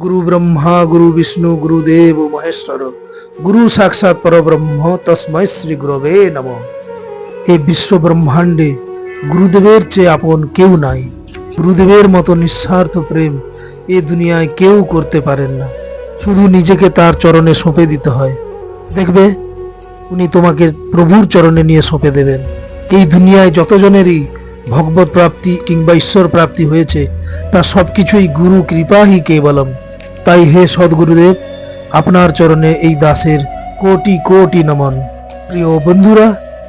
গুরু ব্রহ্মা গুরু বিষ্ণু গুরুদেব মহেশ্বর গুরু সাক্ষাৎ পরব্রহ্ম তসময় শ্রী গুরবে নম এই বিশ্ব ব্রহ্মাণ্ডে গুরুদেবের চেয়ে আপন কেউ নাই। গুরুদেবের মতো নিঃস্বার্থ প্রেম এ দুনিয়ায় কেউ করতে পারেন না। শুধু নিজেকে তার চরণে সঁপে দিতে হয়। দেখবে, উনি তোমাকে প্রভুর চরণে নিয়ে সঁপে দেবেন। এই দুনিয়ায় যতজনেরই ভগবত প্রাপ্তি কিংবা ঈশ্বর প্রাপ্তি হয়েছে, তা সবকিছুই গুরু কৃপাহি কেবলম। তাই হে সদ্গুরুদেব, আপনার চরণে এই দাসের কোটি কোটি নমন। প্রিয় বন্ধুরা,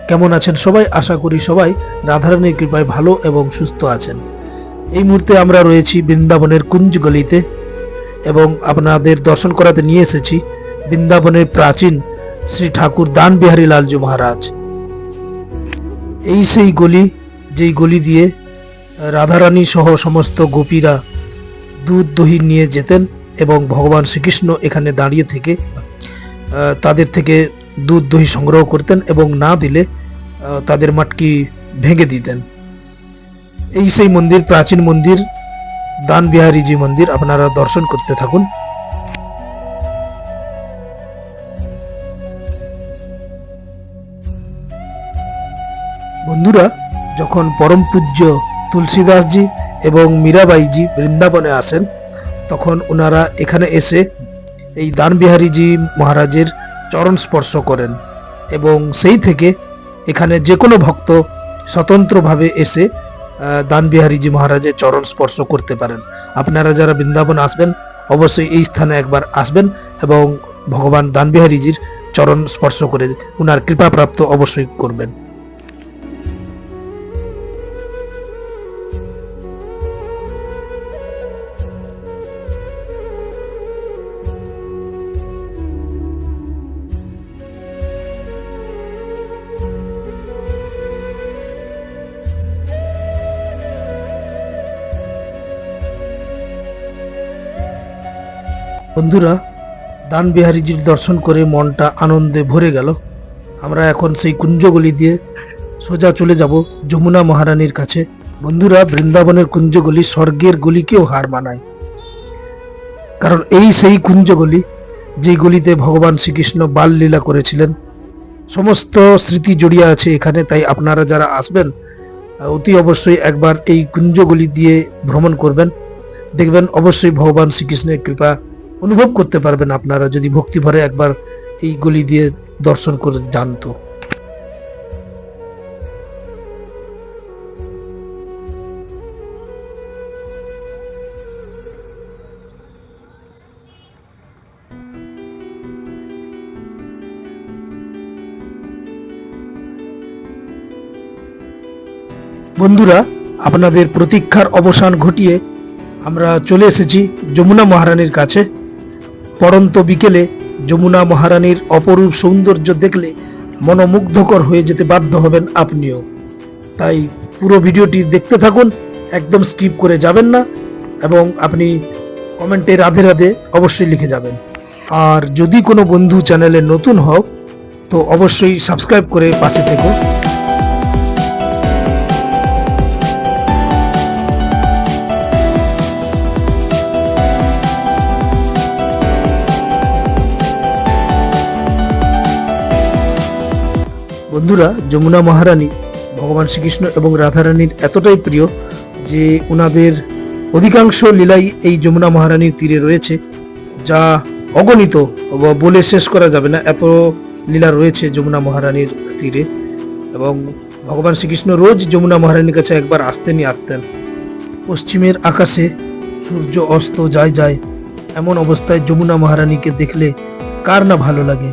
কেমন আছেন সবাই? আশা করি সবাই রাধারানীর কৃপায় ভালো এবং সুস্থ আছেন। এই মুহূর্তে আমরা রয়েছি বৃন্দাবনের কুঞ্জ গলিতে এবং আপনাদের দর্শন করাতে নিয়ে এসেছি বৃন্দাবনের প্রাচীন শ্রী ঠাকুর দান বিহারী লালজু মহারাজ। এই সেই গলি, যেই গলি দিয়ে রাধারানী সহ সমস্ত গোপীরা দুধ দহি নিয়ে যেতেন। এবং ভগবান শ্রীকৃষ্ণ এখানে দাঁড়িয়ে থেকে তাদের থেকে দুধ দহি সংগ্রহ করতেন এবং না দিলে তাদের মাটকি ভেঙে দিতেন। এই সেই মন্দির, প্রাচীন মন্দির দান বিহারীজি মন্দির, আপনারা দর্শন করতে থাকুন। বন্ধুরা, যখন পরম পূজ্য তুলসীদাসজি এবং মীরাবাইজি বৃন্দাবনে আসেন তখন ওনারা এখানে এসে এই দানবিহারীজি মহারাজের চরণ স্পর্শ করেন এবং সেই থেকে এখানে যে কোনো ভক্ত স্বতন্ত্রভাবে এসে দানবিহারীজি মহারাজের চরণ স্পর্শ করতে পারেন। আপনারা যারা বৃন্দাবন আসবেন, অবশ্যই এই স্থানে একবার আসবেন এবং ভগবান দানবিহারীজির চরণ স্পর্শ করে উনার কৃপাপ্রাপ্ত অবশ্যই করবেন। বন্ধুরা দান বিহারীজির দর্শন করে মনটা আনন্দে ভরে গেল। আমরা এখন সেই কুঞ্জগলি দিয়ে সোজা চলে যাব যমুনা মহারানীর কাছে। বন্ধুরা, বৃন্দাবনের কুঞ্জগলি স্বর্গের গলিকেও হার মানায়। কারণ এই সেই কুঞ্জগলি যে গলিতে ভগবান শ্রীকৃষ্ণ বাললীলা করেছিলেন। সমস্ত স্মৃতি জড়িয়ে আছে এখানে, তাই আপনারা যারা আসবেন, অতি অবশ্যই একবার এই কুঞ্জগলি দিয়ে ভ্রমণ করবেন। দেখবেন অবশ্যই ভগবান শ্রীকৃষ্ণের কৃপা অনুভব করতে পারবেন আপনারা যদি ভক্তি ভরে একবার এই গলি দিয়ে দর্শন করে জানতো বন্ধুরা, আপনাদের প্রতীক্ষার অবসান ঘটিয়ে আমরা চলে এসেছি যমুনা মহারানীর কাছে। পড়ন্ত বিকেলে যমুনা মহারানীর অপরূপ সৌন্দর্য দেখলে মনোমুগ্ধকর হয়ে যেতে বাধ্য হবেন আপনিও। তাই পুরো ভিডিওটি দেখতে থাকুন, একদম স্কিপ করে যাবেন না এবং আপনি কমেন্টে রাধে রাধে অবশ্যই লিখে যাবেন। আর যদি কোনো বন্ধু চ্যানেলে নতুন হও, তো অবশ্যই সাবস্ক্রাইব করে পাশে থেকো। বন্ধুরা, যমুনা মহারানী, ভগবান শ্রীকৃষ্ণ এবং রাধারানীর এতটাই প্রিয় যে ওনাদের অধিকাংশ লীলাই এই যমুনা মহারানীর তীরে রয়েছে, যা অগণিত বলে শেষ করা যাবে না, এত লীলা রয়েছে যমুনা মহারানীর তীরে। এবং ভগবান শ্রীকৃষ্ণ রোজ যমুনা মহারানীর কাছে একবার আসতেনই আসতেন। পশ্চিমের আকাশে সূর্য অস্ত যায় যায় এমন অবস্থায় যমুনা মহারানীকে দেখলে কার না ভালো লাগে?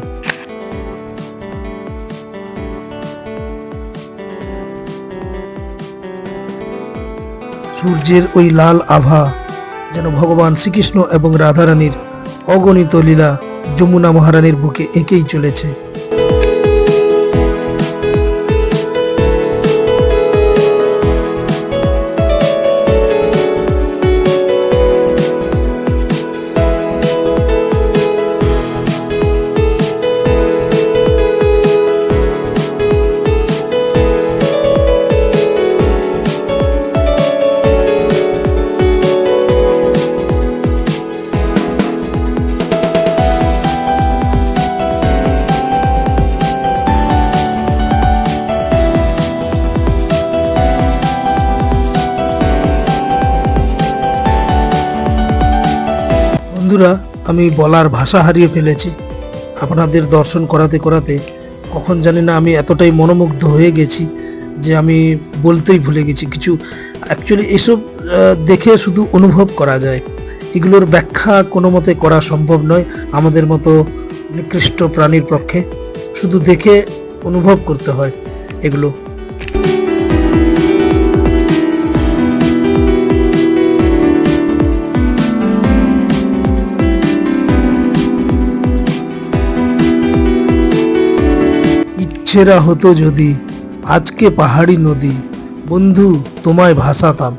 সূর্যের ওই লাল আভা যেন ভগবান শ্রীকৃষ্ণ এবং রাধারানীর অগণিত লীলা যমুনা মহারানীর বুকে একেই চলেছে। বন্ধুরা, আমি বলার ভাষা হারিয়ে ফেলেছি। আপনাদের দর্শন করাতে করাতে কখন জানি না আমি এতটাই মনোমুগ্ধ হয়ে গেছি যে আমি বলতেই ভুলে গেছি। কিছু অ্যাকচুয়ালি এসব দেখে শুধু অনুভব করা যায়। এগুলোর ব্যাখ্যা কোনো মতে করা সম্ভব নয় আমাদের মতো নিকৃষ্ট প্রাণীর পক্ষে। শুধু দেখে অনুভব করতে হয় এগুলো। ইচ্ছেরা হতো যদি। আজকে পাহাড়ি নদী। বন্ধু তোমায় ভাসাতাম।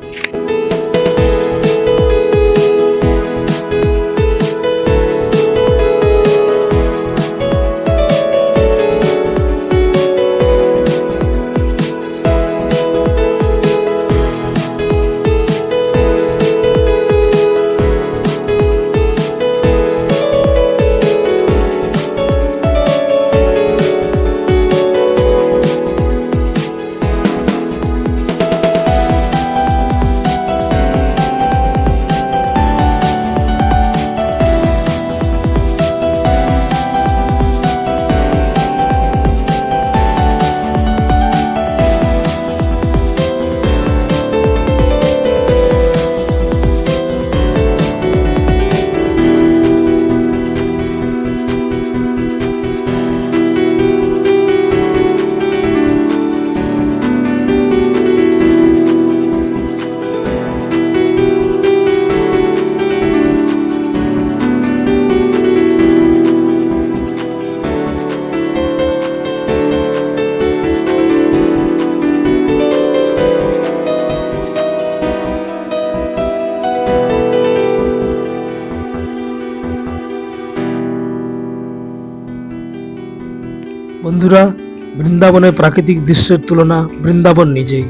বন্ধুরা, বৃন্দাবনের প্রাকৃতিক দৃশ্যের তুলনা বৃন্দাবন নিজেই।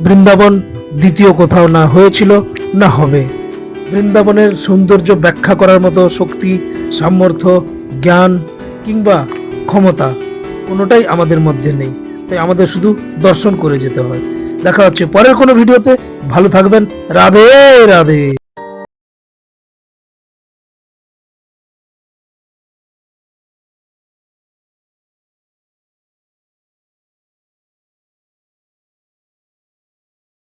বৃন্দাবন দ্বিতীয় কোথাও না হয়েছিল, না হবে। বৃন্দাবনের সৌন্দর্য ব্যাখ্যা করার মতো শক্তি, সামর্থ্য, জ্ঞান কিংবা ক্ষমতা কোনোটাই আমাদের মধ্যে নেই। তাই আমাদের শুধু দর্শন করে যেতে হয়। দেখা হচ্ছে পরের কোনো ভিডিওতে। ভালো থাকবেন। রাধে রাধে।